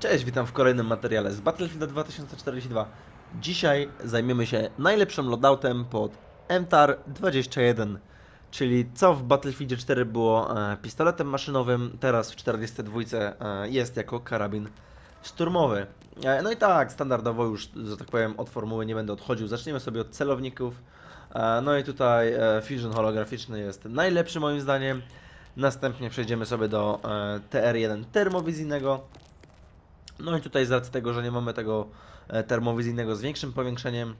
Cześć, witam w kolejnym materiale z Battlefield 2042. Dzisiaj zajmiemy się najlepszym loadoutem pod MTAR 21, czyli co w Battlefieldzie 4 było e, pistoletem maszynowym, teraz w 42 e, jest jako karabin szturmowy. E, no i tak, standardowo już, że tak powiem, od formuły nie będę odchodził. Zaczniemy sobie od celowników. No i tutaj Fusion holograficzny jest najlepszy moim zdaniem. Następnie przejdziemy sobie do e, TR1 termowizyjnego. No i tutaj z racji tego, że nie mamy tego e, termowizyjnego z większym powiększeniem,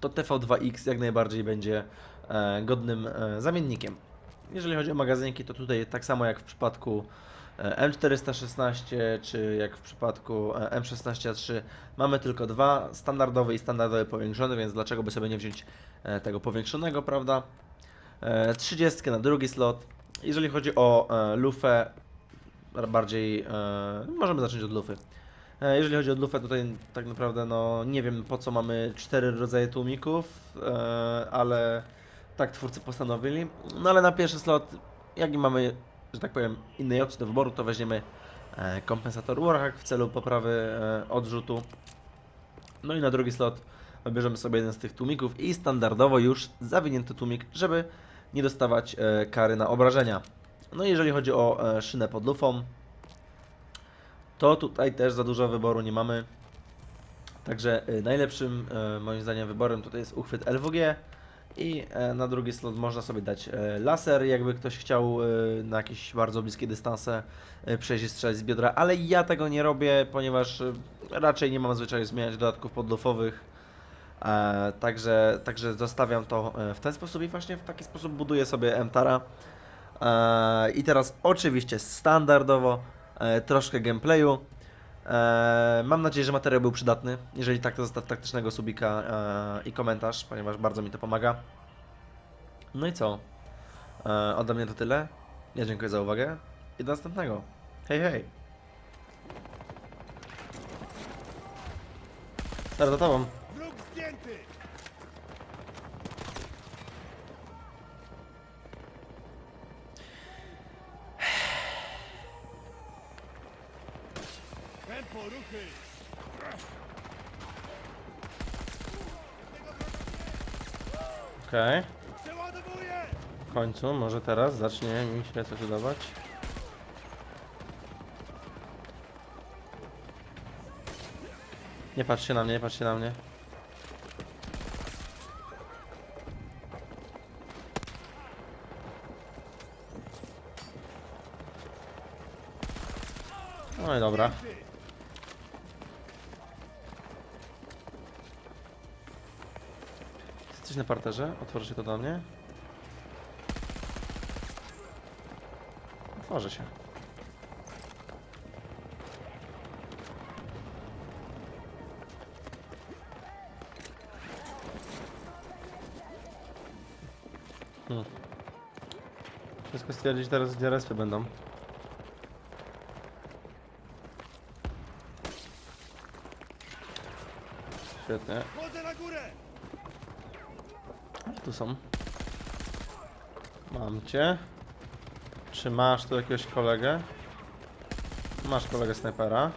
to TV2X jak najbardziej będzie e, godnym e, zamiennikiem. Jeżeli chodzi o magazynki, to tutaj tak samo jak w przypadku e, M416 czy jak w przypadku e, M16A3 mamy tylko dwa, standardowy i standardowy powiększony, więc dlaczego by sobie nie wziąć tego powiększonego, prawda? E, 30 na drugi slot. Jeżeli chodzi o lufę, bardziej e, możemy zacząć od lufy. E, jeżeli chodzi o lufę, tutaj tak naprawdę no nie wiem po co mamy cztery rodzaje tłumików, e, ale tak twórcy postanowili. No ale na pierwszy slot, jak nie mamy, że tak powiem, innej opcji do wyboru, to weźmiemy e, kompensator Warhack w celu poprawy e, odrzutu. No i na drugi slot wybierzemy sobie jeden z tych tłumików i standardowo już zawinięty tłumik, żeby nie dostawać e, kary na obrażenia. No jeżeli chodzi o e, szynę pod lufą, to tutaj też za dużo wyboru nie mamy. Także e, najlepszym e, moim zdaniem wyborem tutaj jest uchwyt LWG i na drugi slot można sobie dać laser, jakby ktoś chciał na jakieś bardzo bliskie dystanse przejść i strzelać z biodra, ale ja tego nie robię, ponieważ raczej nie mam zwyczaju zmieniać dodatków podlufowych. Także, także zostawiam to w ten sposób i właśnie w taki sposób buduję sobie MTARa. E, I teraz oczywiście standardowo e, troszkę gameplayu. E, mam nadzieję, że materiał był przydatny. Jeżeli tak, to zostaw taktycznego subika i komentarz, ponieważ bardzo mi to pomaga. No i co? Ode mnie to tyle. Ja dziękuję za uwagę i do następnego. Hej, hej! Teraz za tobą. Wróg zdjęty! Tempo, ruchy! Okej. Przeładowuję! W końcu, może teraz zacznie mi się coś udawać. Nie patrzcie na mnie, nie patrzcie na mnie. No i dobra. Jesteś na parterze? Otworzy się to do mnie? Otworzy się. Hmm. Wszystko stwierdzić teraz, gdzie respy będą. Świetnie. Chodzę na górę! Tu są. Mam cię. Czy masz tu jakiegoś kolegę? Masz kolegę snajpera.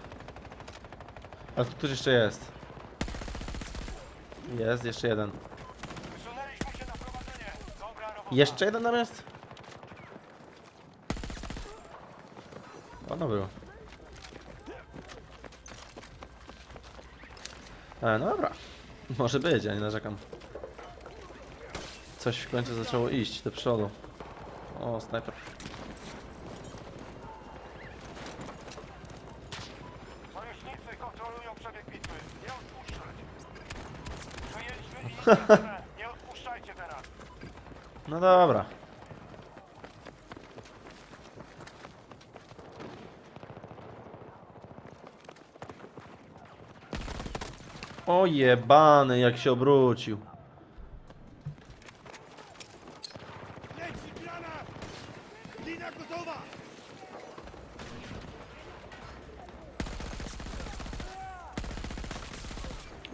Ale tu ktoś jeszcze jest. Jest, jeszcze jeden. Jeszcze jeden jest? Ono było. E, no dobra. Może być, ja nie narzekam. Coś w końcu zaczęło iść do przodu. O, snajper. Sojusznicy kontrolują przebieg bitwy. Nie odpuszczać! Przejęliśmy inicjatywę. Nie odpuszczajcie teraz! No dobra. O jebany, jak się obrócił.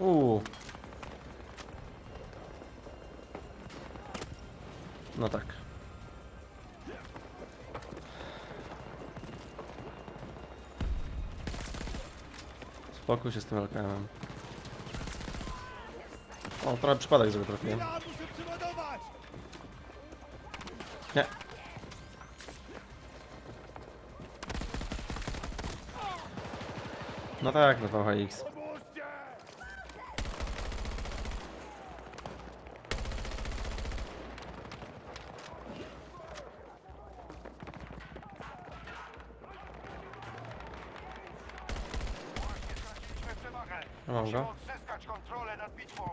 Uuu. No tak. Spokój się z tym LKM-em. O, trochę przypadek zrobię trafiłem. Nie. No tak, no VHX. Mam go. odzyskać kontrolę nad bitwą.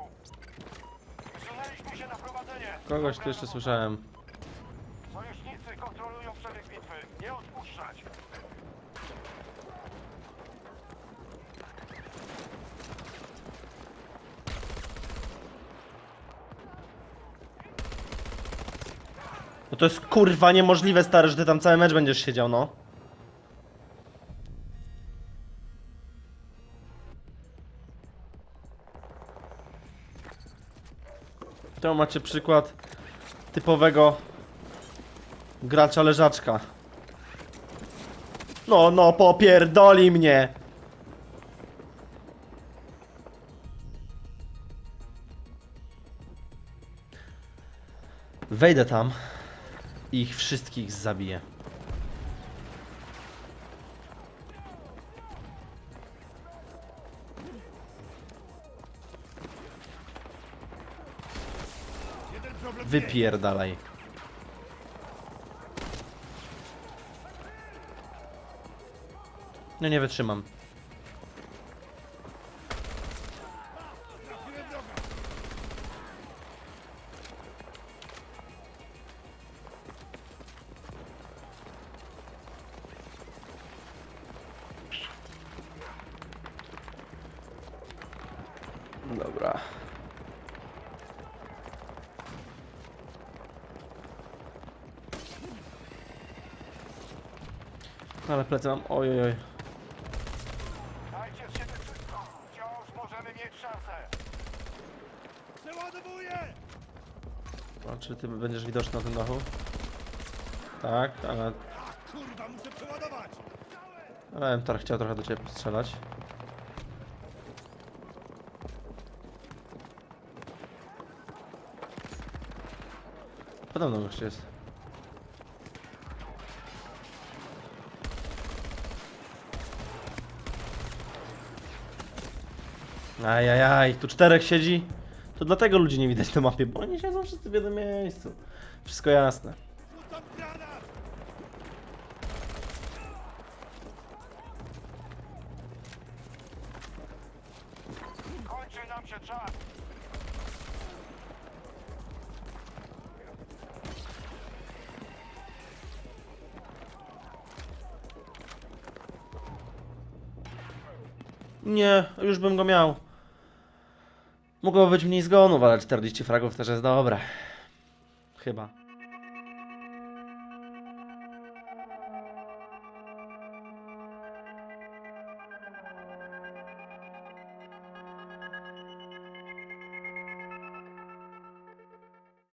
Wysunęliśmy się na prowadzenie. Kogoś tu jeszcze słyszałem. Sojusznicy kontrolują przebieg bitwy. Nie odpuszczać. No to jest kurwa niemożliwe stary, że ty tam cały mecz będziesz siedział, no. To macie przykład typowego gracza leżaczka. No, no, popierdoli mnie! Wejdę tam i ich wszystkich zabiję. Wypierdalaj. No nie wytrzymam. Dobra. Ale plecy mam. Oj, oj. Dajcie z siebie wszystko. Wciąż możemy mieć szansę. Przeładowuję! A czy ty będziesz widoczny na tym dachu? Tak, ale, Kurwa, muszę przeładować! ale Emtar chciał trochę do ciebie strzelać. Podobno jeszcze jest. Ajajaj, tu czterech siedzi. To dlatego ludzi nie widać na mapie, bo oni siedzą wszyscy w jednym miejscu. Wszystko jasne. Rzucam granat! Kończy nam się czas. Nie, już bym go miał. Mogło być mniej zgonów, ale 40 fragów też jest dobre. Chyba.